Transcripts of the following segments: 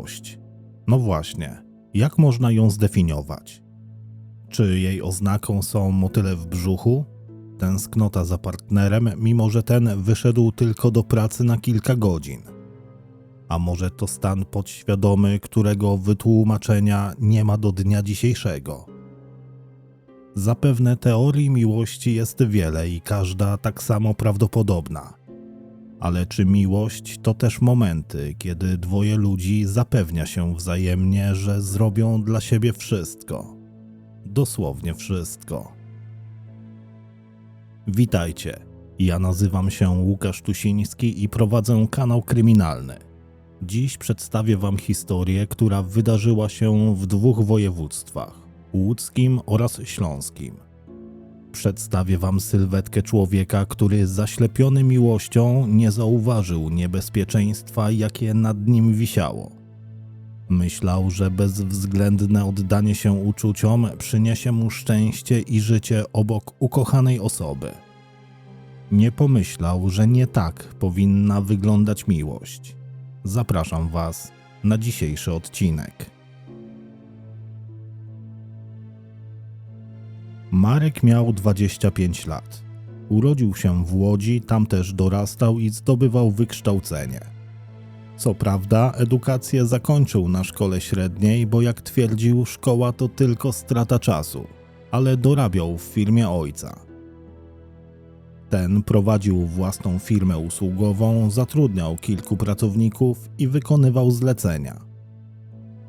Miłość. No właśnie, jak można ją zdefiniować? Czy jej oznaką są motyle w brzuchu? Tęsknota za partnerem, mimo że ten wyszedł tylko do pracy na kilka godzin. A może to stan podświadomy, którego wytłumaczenia nie ma do dnia dzisiejszego? Zapewne teorii miłości jest wiele i każda tak samo prawdopodobna. Ale czy miłość to też momenty, kiedy dwoje ludzi zapewnia się wzajemnie, że zrobią dla siebie wszystko? Dosłownie wszystko. Witajcie. Ja nazywam się Łukasz Tusiński i prowadzę kanał kryminalny. Dziś przedstawię Wam historię, która wydarzyła się w dwóch województwach łódzkim oraz śląskim. Przedstawię Wam sylwetkę człowieka, który zaślepiony miłością nie zauważył niebezpieczeństwa, jakie nad nim wisiało. Myślał, że bezwzględne oddanie się uczuciom przyniesie mu szczęście i życie obok ukochanej osoby. Nie pomyślał, że nie tak powinna wyglądać miłość. Zapraszam Was na dzisiejszy odcinek. Marek miał 25 lat. Urodził się w Łodzi, tam też dorastał i zdobywał wykształcenie. Co prawda, edukację zakończył na szkole średniej, bo jak twierdził, szkoła to tylko strata czasu, ale dorabiał w firmie ojca. Ten prowadził własną firmę usługową, zatrudniał kilku pracowników i wykonywał zlecenia.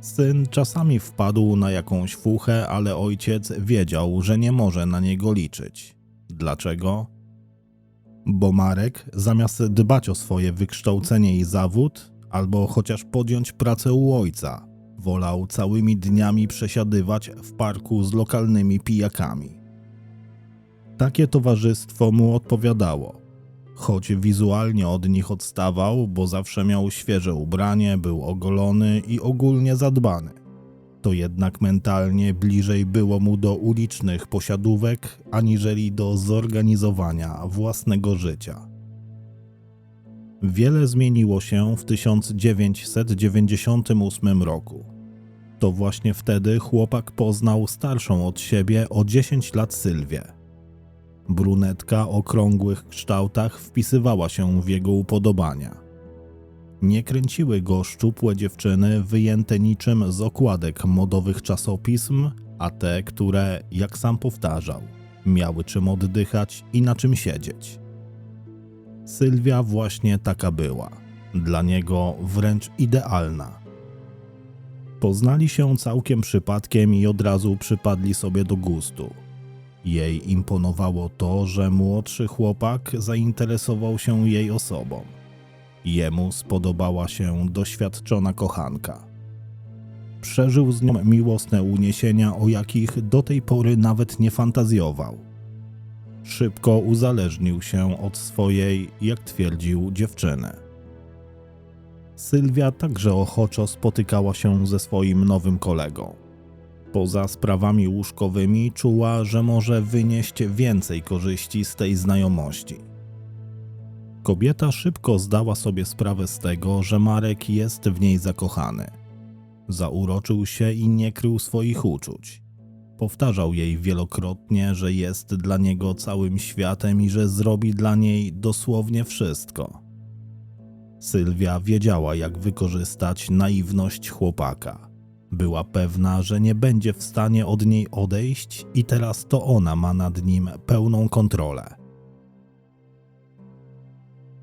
Syn czasami wpadł na jakąś fuchę, ale ojciec wiedział, że nie może na niego liczyć. Dlaczego? Bo Marek, zamiast dbać o swoje wykształcenie i zawód, albo chociaż podjąć pracę u ojca, wolał całymi dniami przesiadywać w parku z lokalnymi pijakami. Takie towarzystwo mu odpowiadało. Choć wizualnie od nich odstawał, bo zawsze miał świeże ubranie, był ogolony i ogólnie zadbany. To jednak mentalnie bliżej było mu do ulicznych posiadówek, aniżeli do zorganizowania własnego życia. Wiele zmieniło się w 1998 roku. To właśnie wtedy chłopak poznał starszą od siebie o 10 lat Sylwię. Brunetka o krągłych kształtach wpisywała się w jego upodobania. Nie kręciły go szczupłe dziewczyny wyjęte niczym z okładek modowych czasopism, a te, które, jak sam powtarzał, miały czym oddychać i na czym siedzieć. Sylwia właśnie taka była, dla niego wręcz idealna. Poznali się całkiem przypadkiem i od razu przypadli sobie do gustu. Jej imponowało to, że młodszy chłopak zainteresował się jej osobą. Jemu spodobała się doświadczona kochanka. Przeżył z nią miłosne uniesienia, o jakich do tej pory nawet nie fantazjował. Szybko uzależnił się od swojej, jak twierdził, dziewczyny. Sylwia także ochoczo spotykała się ze swoim nowym kolegą. Poza sprawami łóżkowymi czuła, że może wynieść więcej korzyści z tej znajomości. Kobieta szybko zdała sobie sprawę z tego, że Marek jest w niej zakochany. Zauroczył się i nie krył swoich uczuć. Powtarzał jej wielokrotnie, że jest dla niego całym światem i że zrobi dla niej dosłownie wszystko. Sylwia wiedziała, jak wykorzystać naiwność chłopaka była pewna, że nie będzie w stanie od niej odejść i teraz to ona ma nad nim pełną kontrolę.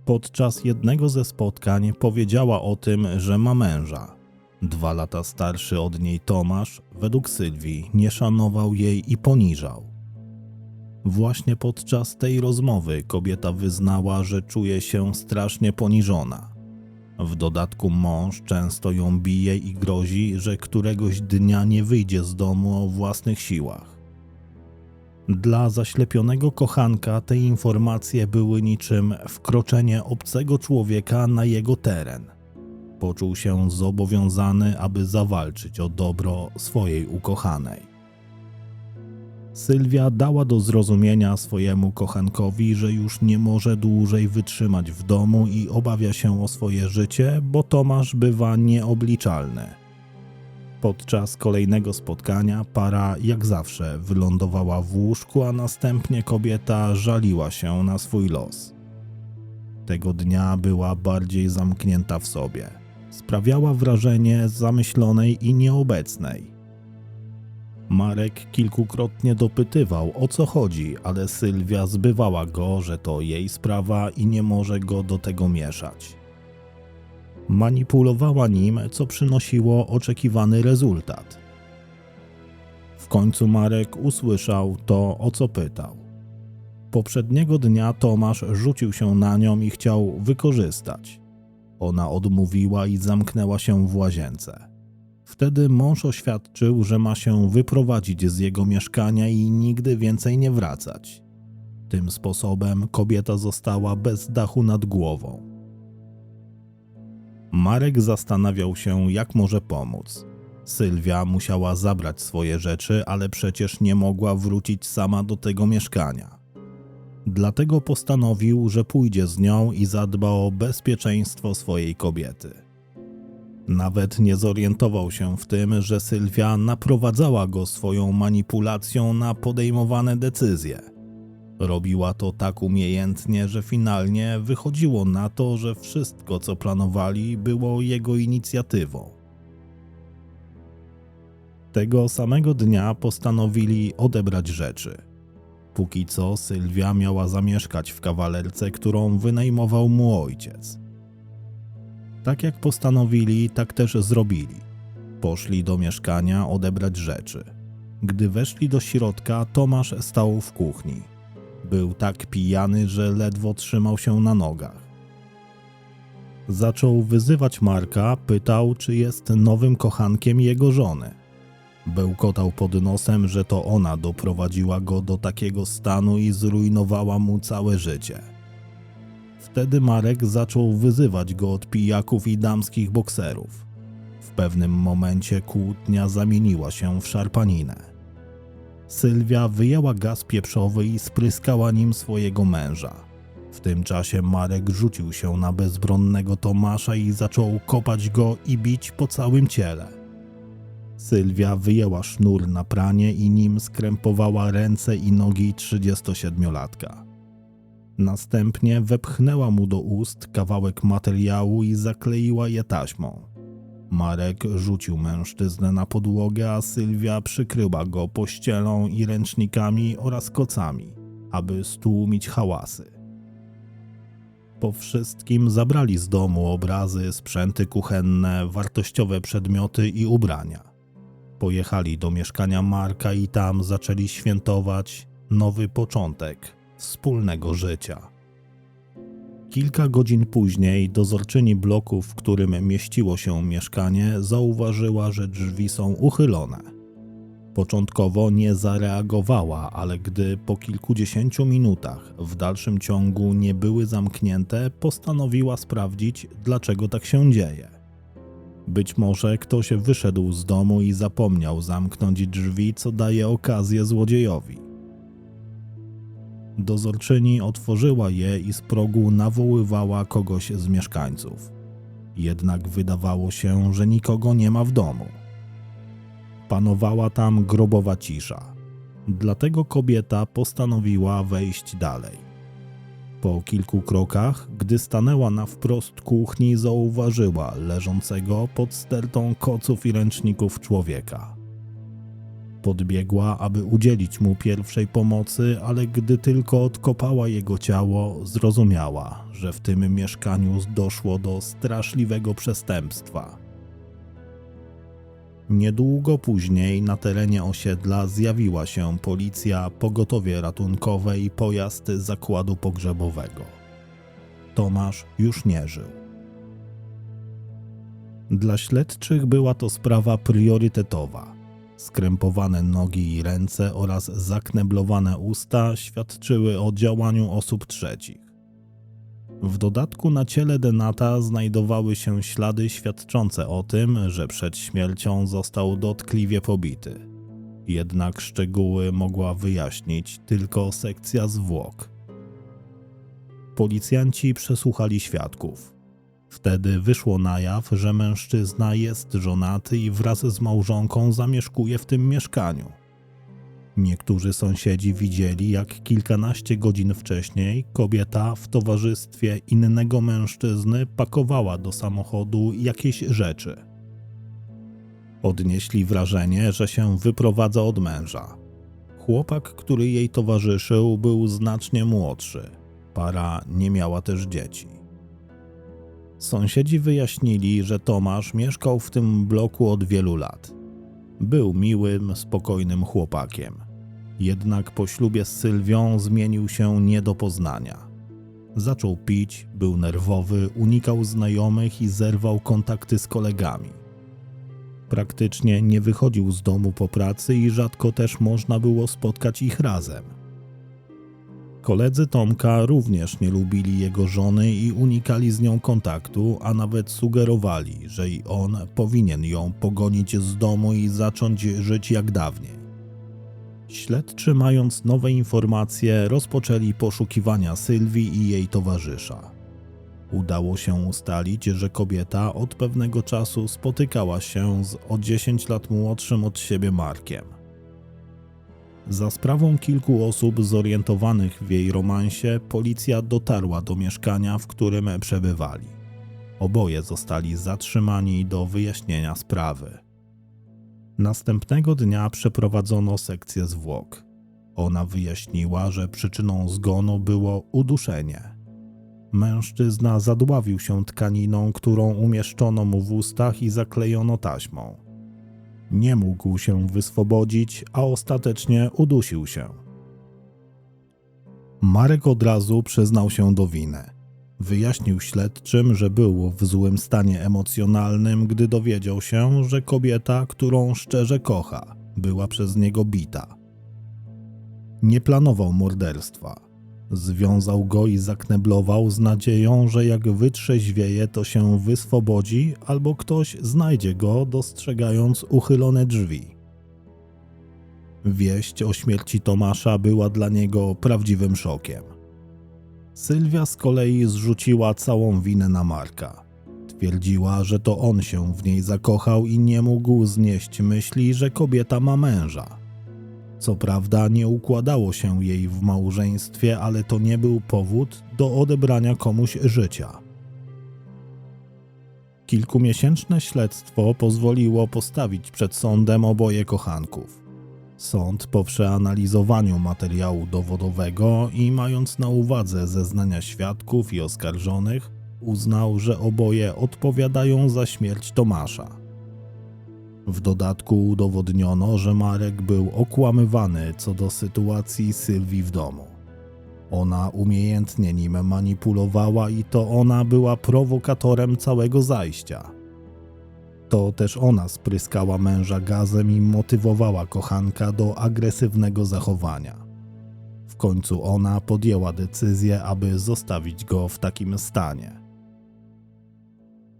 Podczas jednego ze spotkań powiedziała o tym, że ma męża. Dwa lata starszy od niej Tomasz, według Sylwii, nie szanował jej i poniżał. Właśnie podczas tej rozmowy kobieta wyznała, że czuje się strasznie poniżona w dodatku mąż często ją bije i grozi, że któregoś dnia nie wyjdzie z domu o własnych siłach. Dla zaślepionego kochanka te informacje były niczym wkroczenie obcego człowieka na jego teren. Poczuł się zobowiązany, aby zawalczyć o dobro swojej ukochanej. Sylwia dała do zrozumienia swojemu kochankowi, że już nie może dłużej wytrzymać w domu i obawia się o swoje życie, bo Tomasz bywa nieobliczalny. Podczas kolejnego spotkania para, jak zawsze, wylądowała w łóżku, a następnie kobieta żaliła się na swój los. Tego dnia była bardziej zamknięta w sobie. Sprawiała wrażenie zamyślonej i nieobecnej. Marek kilkukrotnie dopytywał o co chodzi, ale Sylwia zbywała go, że to jej sprawa i nie może go do tego mieszać. Manipulowała nim, co przynosiło oczekiwany rezultat. W końcu Marek usłyszał to, o co pytał. Poprzedniego dnia Tomasz rzucił się na nią i chciał wykorzystać. Ona odmówiła i zamknęła się w łazience. Wtedy mąż oświadczył, że ma się wyprowadzić z jego mieszkania i nigdy więcej nie wracać. Tym sposobem kobieta została bez dachu nad głową. Marek zastanawiał się, jak może pomóc. Sylwia musiała zabrać swoje rzeczy, ale przecież nie mogła wrócić sama do tego mieszkania. Dlatego postanowił, że pójdzie z nią i zadba o bezpieczeństwo swojej kobiety. Nawet nie zorientował się w tym, że Sylwia naprowadzała go swoją manipulacją na podejmowane decyzje. Robiła to tak umiejętnie, że finalnie wychodziło na to, że wszystko, co planowali, było jego inicjatywą. Tego samego dnia postanowili odebrać rzeczy. Póki co Sylwia miała zamieszkać w kawalerce, którą wynajmował mu ojciec. Tak jak postanowili, tak też zrobili. Poszli do mieszkania odebrać rzeczy. Gdy weszli do środka, Tomasz stał w kuchni. Był tak pijany, że ledwo trzymał się na nogach. Zaczął wyzywać Marka, pytał, czy jest nowym kochankiem jego żony. Bełkotał pod nosem, że to ona doprowadziła go do takiego stanu i zrujnowała mu całe życie. Wtedy Marek zaczął wyzywać go od pijaków i damskich bokserów. W pewnym momencie kłótnia zamieniła się w szarpaninę. Sylwia wyjęła gaz pieprzowy i spryskała nim swojego męża. W tym czasie Marek rzucił się na bezbronnego Tomasza i zaczął kopać go i bić po całym ciele. Sylwia wyjęła sznur na pranie i nim skrępowała ręce i nogi 37-latka. Następnie wepchnęła mu do ust kawałek materiału i zakleiła je taśmą. Marek rzucił mężczyznę na podłogę, a Sylwia przykryła go pościelą i ręcznikami oraz kocami, aby stłumić hałasy. Po wszystkim zabrali z domu obrazy, sprzęty kuchenne, wartościowe przedmioty i ubrania. Pojechali do mieszkania Marka i tam zaczęli świętować nowy początek wspólnego życia. Kilka godzin później dozorczyni bloku, w którym mieściło się mieszkanie, zauważyła, że drzwi są uchylone. Początkowo nie zareagowała, ale gdy po kilkudziesięciu minutach w dalszym ciągu nie były zamknięte, postanowiła sprawdzić, dlaczego tak się dzieje. Być może ktoś wyszedł z domu i zapomniał zamknąć drzwi, co daje okazję złodziejowi. Dozorczyni otworzyła je i z progu nawoływała kogoś z mieszkańców. Jednak wydawało się, że nikogo nie ma w domu. Panowała tam grobowa cisza. Dlatego kobieta postanowiła wejść dalej. Po kilku krokach, gdy stanęła na wprost kuchni, zauważyła leżącego pod stertą koców i ręczników człowieka. Podbiegła, aby udzielić mu pierwszej pomocy, ale gdy tylko odkopała jego ciało, zrozumiała, że w tym mieszkaniu doszło do straszliwego przestępstwa. Niedługo później na terenie osiedla zjawiła się policja, pogotowie ratunkowe i pojazd zakładu pogrzebowego. Tomasz już nie żył. Dla śledczych była to sprawa priorytetowa. Skrępowane nogi i ręce oraz zakneblowane usta świadczyły o działaniu osób trzecich. W dodatku na ciele Denata znajdowały się ślady świadczące o tym, że przed śmiercią został dotkliwie pobity. Jednak szczegóły mogła wyjaśnić tylko sekcja zwłok. Policjanci przesłuchali świadków. Wtedy wyszło na jaw, że mężczyzna jest żonaty i wraz z małżonką zamieszkuje w tym mieszkaniu. Niektórzy sąsiedzi widzieli, jak kilkanaście godzin wcześniej kobieta w towarzystwie innego mężczyzny pakowała do samochodu jakieś rzeczy. Odnieśli wrażenie, że się wyprowadza od męża. Chłopak, który jej towarzyszył, był znacznie młodszy. Para nie miała też dzieci. Sąsiedzi wyjaśnili, że Tomasz mieszkał w tym bloku od wielu lat. Był miłym, spokojnym chłopakiem. Jednak po ślubie z Sylwią zmienił się nie do poznania. Zaczął pić, był nerwowy, unikał znajomych i zerwał kontakty z kolegami. Praktycznie nie wychodził z domu po pracy i rzadko też można było spotkać ich razem. Koledzy Tomka również nie lubili jego żony i unikali z nią kontaktu, a nawet sugerowali, że i on powinien ją pogonić z domu i zacząć żyć jak dawniej. Śledczy, mając nowe informacje, rozpoczęli poszukiwania Sylwii i jej towarzysza. Udało się ustalić, że kobieta od pewnego czasu spotykała się z o 10 lat młodszym od siebie Markiem. Za sprawą kilku osób zorientowanych w jej romansie, policja dotarła do mieszkania, w którym przebywali. Oboje zostali zatrzymani do wyjaśnienia sprawy. Następnego dnia przeprowadzono sekcję zwłok. Ona wyjaśniła, że przyczyną zgonu było uduszenie. Mężczyzna zadławił się tkaniną, którą umieszczono mu w ustach i zaklejono taśmą. Nie mógł się wyswobodzić, a ostatecznie udusił się. Marek od razu przyznał się do winy. Wyjaśnił śledczym, że był w złym stanie emocjonalnym, gdy dowiedział się, że kobieta, którą szczerze kocha, była przez niego bita. Nie planował morderstwa. Związał go i zakneblował z nadzieją, że jak wytrzeźwieje, to się wyswobodzi albo ktoś znajdzie go, dostrzegając uchylone drzwi. Wieść o śmierci Tomasza była dla niego prawdziwym szokiem. Sylwia z kolei zrzuciła całą winę na Marka. Twierdziła, że to on się w niej zakochał i nie mógł znieść myśli, że kobieta ma męża. Co prawda nie układało się jej w małżeństwie, ale to nie był powód do odebrania komuś życia. Kilkumiesięczne śledztwo pozwoliło postawić przed sądem oboje kochanków. Sąd po przeanalizowaniu materiału dowodowego i mając na uwadze zeznania świadków i oskarżonych, uznał, że oboje odpowiadają za śmierć Tomasza. W dodatku udowodniono, że Marek był okłamywany co do sytuacji Sylwii w domu. Ona umiejętnie nim manipulowała i to ona była prowokatorem całego zajścia. To też ona spryskała męża gazem i motywowała kochanka do agresywnego zachowania. W końcu ona podjęła decyzję, aby zostawić go w takim stanie.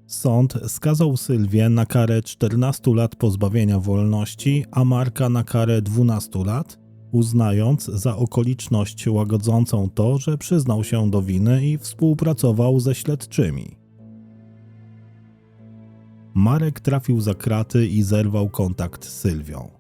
Sąd skazał Sylwię na karę 14 lat pozbawienia wolności, a Marka na karę 12 lat, uznając za okoliczność łagodzącą to, że przyznał się do winy i współpracował ze śledczymi. Marek trafił za kraty i zerwał kontakt z Sylwią.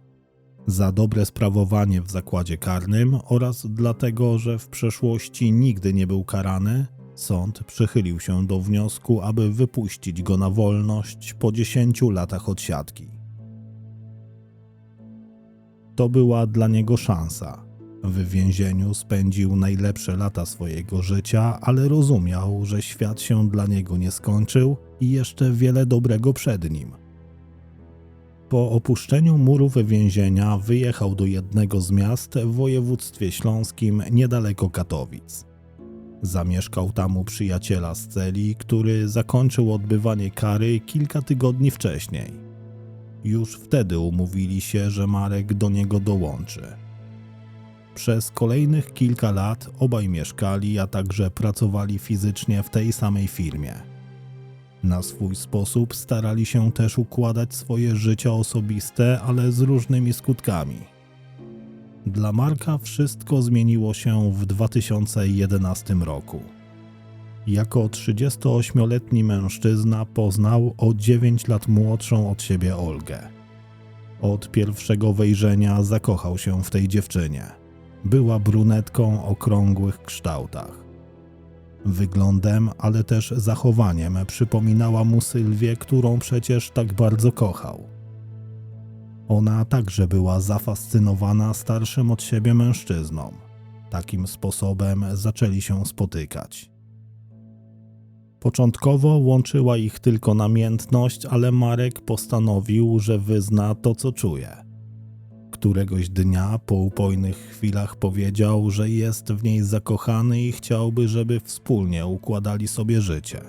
Za dobre sprawowanie w zakładzie karnym oraz dlatego, że w przeszłości nigdy nie był karany, Sąd przychylił się do wniosku, aby wypuścić go na wolność po 10 latach odsiadki. To była dla niego szansa. W więzieniu spędził najlepsze lata swojego życia, ale rozumiał, że świat się dla niego nie skończył i jeszcze wiele dobrego przed nim. Po opuszczeniu murów więzienia wyjechał do jednego z miast w województwie śląskim niedaleko Katowic. Zamieszkał tam u przyjaciela z celi, który zakończył odbywanie kary kilka tygodni wcześniej. Już wtedy umówili się, że Marek do niego dołączy. Przez kolejnych kilka lat obaj mieszkali, a także pracowali fizycznie w tej samej firmie. Na swój sposób starali się też układać swoje życie osobiste, ale z różnymi skutkami. Dla Marka wszystko zmieniło się w 2011 roku. Jako 38-letni mężczyzna poznał o 9 lat młodszą od siebie Olgę. Od pierwszego wejrzenia zakochał się w tej dziewczynie. Była brunetką o krągłych kształtach. Wyglądem, ale też zachowaniem przypominała mu Sylwię, którą przecież tak bardzo kochał. Ona także była zafascynowana starszym od siebie mężczyzną. Takim sposobem zaczęli się spotykać. Początkowo łączyła ich tylko namiętność, ale Marek postanowił, że wyzna to, co czuje. Któregoś dnia po upojnych chwilach powiedział, że jest w niej zakochany i chciałby, żeby wspólnie układali sobie życie.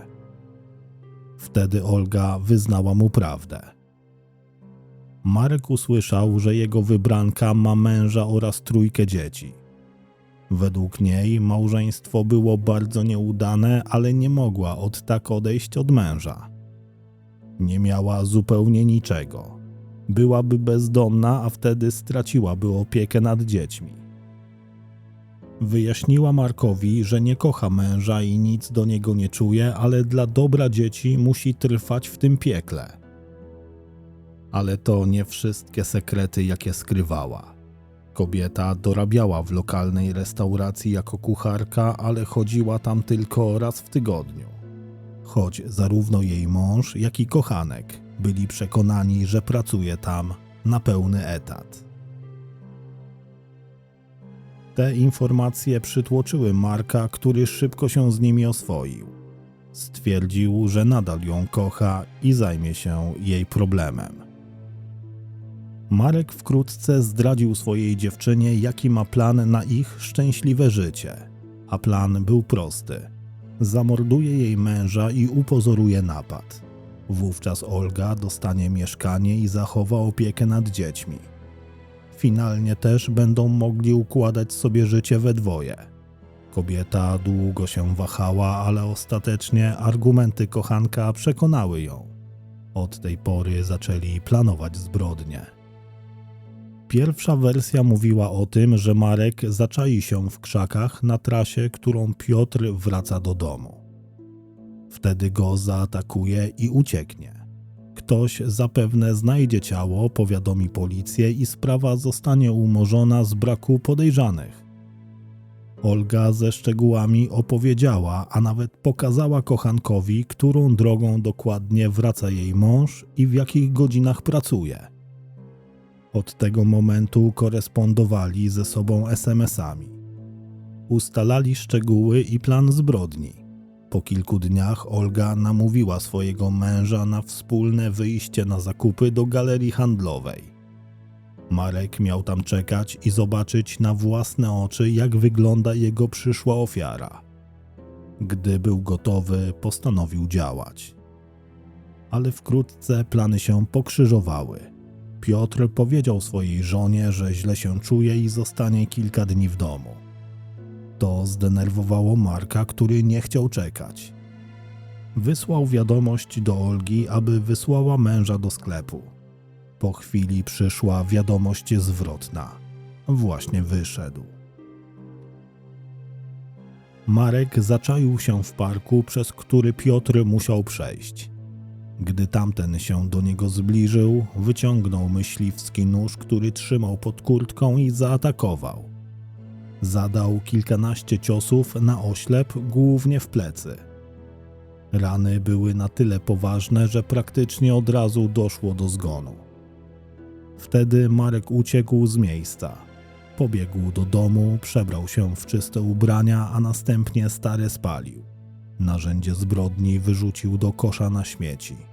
Wtedy Olga wyznała mu prawdę. Marek usłyszał, że jego wybranka ma męża oraz trójkę dzieci. Według niej małżeństwo było bardzo nieudane, ale nie mogła od tak odejść od męża. Nie miała zupełnie niczego. Byłaby bezdomna, a wtedy straciłaby opiekę nad dziećmi. Wyjaśniła Markowi, że nie kocha męża i nic do niego nie czuje, ale dla dobra dzieci musi trwać w tym piekle. Ale to nie wszystkie sekrety, jakie skrywała. Kobieta dorabiała w lokalnej restauracji jako kucharka, ale chodziła tam tylko raz w tygodniu. Choć zarówno jej mąż, jak i kochanek byli przekonani, że pracuje tam na pełny etat. Te informacje przytłoczyły Marka, który szybko się z nimi oswoił. Stwierdził, że nadal ją kocha i zajmie się jej problemem. Marek wkrótce zdradził swojej dziewczynie, jaki ma plan na ich szczęśliwe życie. A plan był prosty: zamorduje jej męża i upozoruje napad. Wówczas Olga dostanie mieszkanie i zachowa opiekę nad dziećmi. Finalnie też będą mogli układać sobie życie we dwoje. Kobieta długo się wahała, ale ostatecznie argumenty kochanka przekonały ją. Od tej pory zaczęli planować zbrodnie. Pierwsza wersja mówiła o tym, że Marek zaczai się w krzakach na trasie, którą Piotr wraca do domu. Wtedy go zaatakuje i ucieknie. Ktoś zapewne znajdzie ciało, powiadomi policję i sprawa zostanie umorzona z braku podejrzanych. Olga ze szczegółami opowiedziała, a nawet pokazała kochankowi, którą drogą dokładnie wraca jej mąż i w jakich godzinach pracuje. Od tego momentu korespondowali ze sobą SMS-ami. Ustalali szczegóły i plan zbrodni. Po kilku dniach Olga namówiła swojego męża na wspólne wyjście na zakupy do galerii handlowej. Marek miał tam czekać i zobaczyć na własne oczy, jak wygląda jego przyszła ofiara. Gdy był gotowy, postanowił działać. Ale wkrótce plany się pokrzyżowały. Piotr powiedział swojej żonie, że źle się czuje i zostanie kilka dni w domu. To zdenerwowało Marka, który nie chciał czekać. Wysłał wiadomość do Olgi, aby wysłała męża do sklepu. Po chwili przyszła wiadomość zwrotna. Właśnie wyszedł. Marek zaczaił się w parku, przez który Piotr musiał przejść. Gdy tamten się do niego zbliżył, wyciągnął myśliwski nóż, który trzymał pod kurtką i zaatakował. Zadał kilkanaście ciosów na oślep, głównie w plecy. Rany były na tyle poważne, że praktycznie od razu doszło do zgonu. Wtedy Marek uciekł z miejsca. Pobiegł do domu, przebrał się w czyste ubrania, a następnie stare spalił. Narzędzie zbrodni wyrzucił do kosza na śmieci.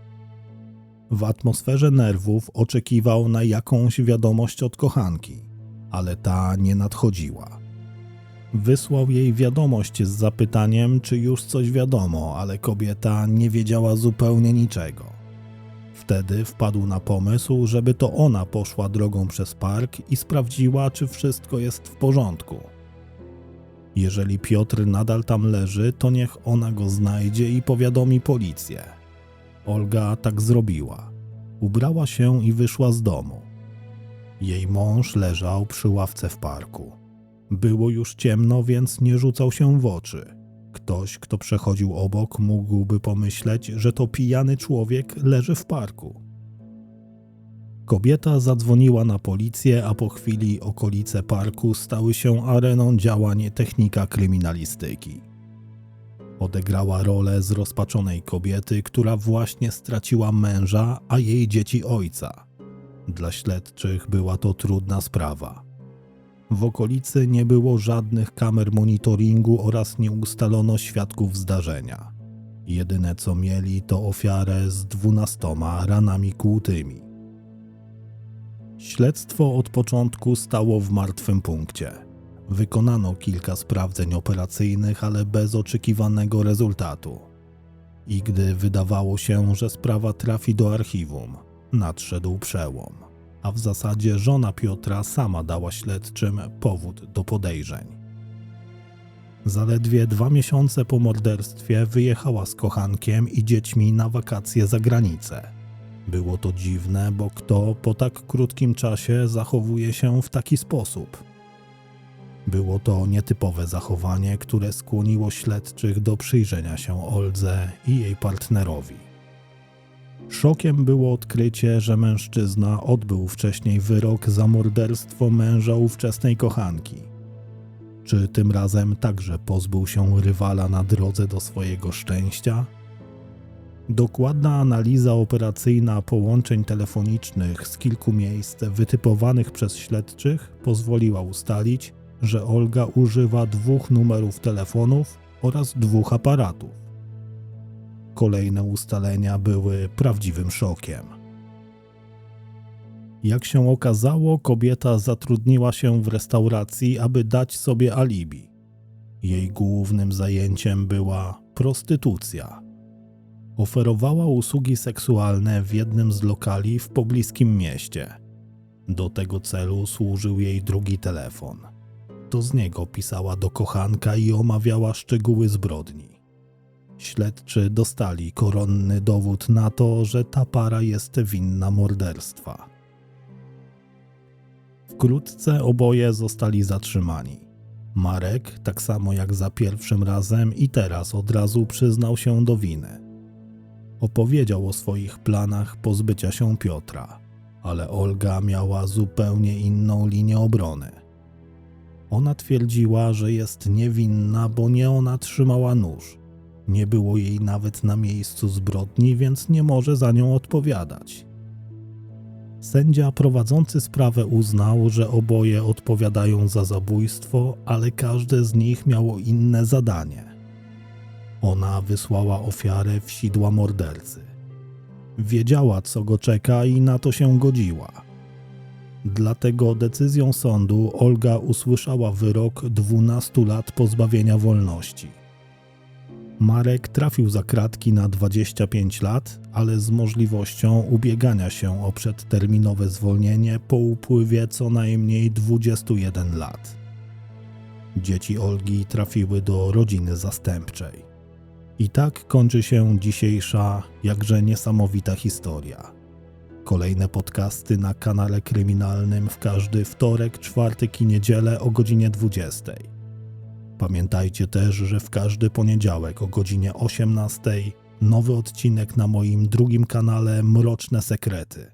W atmosferze nerwów oczekiwał na jakąś wiadomość od kochanki, ale ta nie nadchodziła. Wysłał jej wiadomość z zapytaniem, czy już coś wiadomo, ale kobieta nie wiedziała zupełnie niczego. Wtedy wpadł na pomysł, żeby to ona poszła drogą przez park i sprawdziła, czy wszystko jest w porządku. Jeżeli Piotr nadal tam leży, to niech ona go znajdzie i powiadomi policję. Olga tak zrobiła. Ubrała się i wyszła z domu. Jej mąż leżał przy ławce w parku. Było już ciemno, więc nie rzucał się w oczy. Ktoś, kto przechodził obok, mógłby pomyśleć, że to pijany człowiek leży w parku. Kobieta zadzwoniła na policję, a po chwili okolice parku stały się areną działań technika kryminalistyki. Odegrała rolę zrozpaczonej kobiety, która właśnie straciła męża, a jej dzieci ojca. Dla śledczych była to trudna sprawa. W okolicy nie było żadnych kamer monitoringu oraz nie ustalono świadków zdarzenia. Jedyne co mieli to ofiarę z dwunastoma ranami kłutymi. Śledztwo od początku stało w martwym punkcie. Wykonano kilka sprawdzeń operacyjnych, ale bez oczekiwanego rezultatu. I gdy wydawało się, że sprawa trafi do archiwum, nadszedł przełom. A w zasadzie żona Piotra sama dała śledczym powód do podejrzeń. Zaledwie dwa miesiące po morderstwie wyjechała z kochankiem i dziećmi na wakacje za granicę. Było to dziwne, bo kto po tak krótkim czasie zachowuje się w taki sposób? Było to nietypowe zachowanie, które skłoniło śledczych do przyjrzenia się Oldze i jej partnerowi. Szokiem było odkrycie, że mężczyzna odbył wcześniej wyrok za morderstwo męża ówczesnej kochanki. Czy tym razem także pozbył się rywala na drodze do swojego szczęścia? Dokładna analiza operacyjna połączeń telefonicznych z kilku miejsc wytypowanych przez śledczych pozwoliła ustalić, że Olga używa dwóch numerów telefonów oraz dwóch aparatów. Kolejne ustalenia były prawdziwym szokiem. Jak się okazało, kobieta zatrudniła się w restauracji, aby dać sobie alibi. Jej głównym zajęciem była prostytucja. Oferowała usługi seksualne w jednym z lokali w pobliskim mieście. Do tego celu służył jej drugi telefon. To z niego pisała do kochanka i omawiała szczegóły zbrodni. Śledczy dostali koronny dowód na to, że ta para jest winna morderstwa. Wkrótce oboje zostali zatrzymani. Marek, tak samo jak za pierwszym razem, i teraz od razu przyznał się do winy. Opowiedział o swoich planach pozbycia się Piotra, ale Olga miała zupełnie inną linię obrony. Ona twierdziła, że jest niewinna, bo nie ona trzymała nóż. Nie było jej nawet na miejscu zbrodni, więc nie może za nią odpowiadać. Sędzia prowadzący sprawę uznał, że oboje odpowiadają za zabójstwo, ale każde z nich miało inne zadanie. Ona wysłała ofiarę w sidła mordercy. Wiedziała, co go czeka i na to się godziła. Dlatego decyzją sądu Olga usłyszała wyrok 12 lat pozbawienia wolności. Marek trafił za kratki na 25 lat, ale z możliwością ubiegania się o przedterminowe zwolnienie po upływie co najmniej 21 lat. Dzieci Olgi trafiły do rodziny zastępczej. I tak kończy się dzisiejsza, jakże niesamowita historia. Kolejne podcasty na kanale kryminalnym w każdy wtorek, czwartek i niedzielę o godzinie 20. Pamiętajcie też, że w każdy poniedziałek o godzinie 18 nowy odcinek na moim drugim kanale Mroczne Sekrety.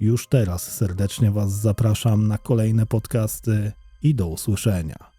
Już teraz serdecznie Was zapraszam na kolejne podcasty i do usłyszenia.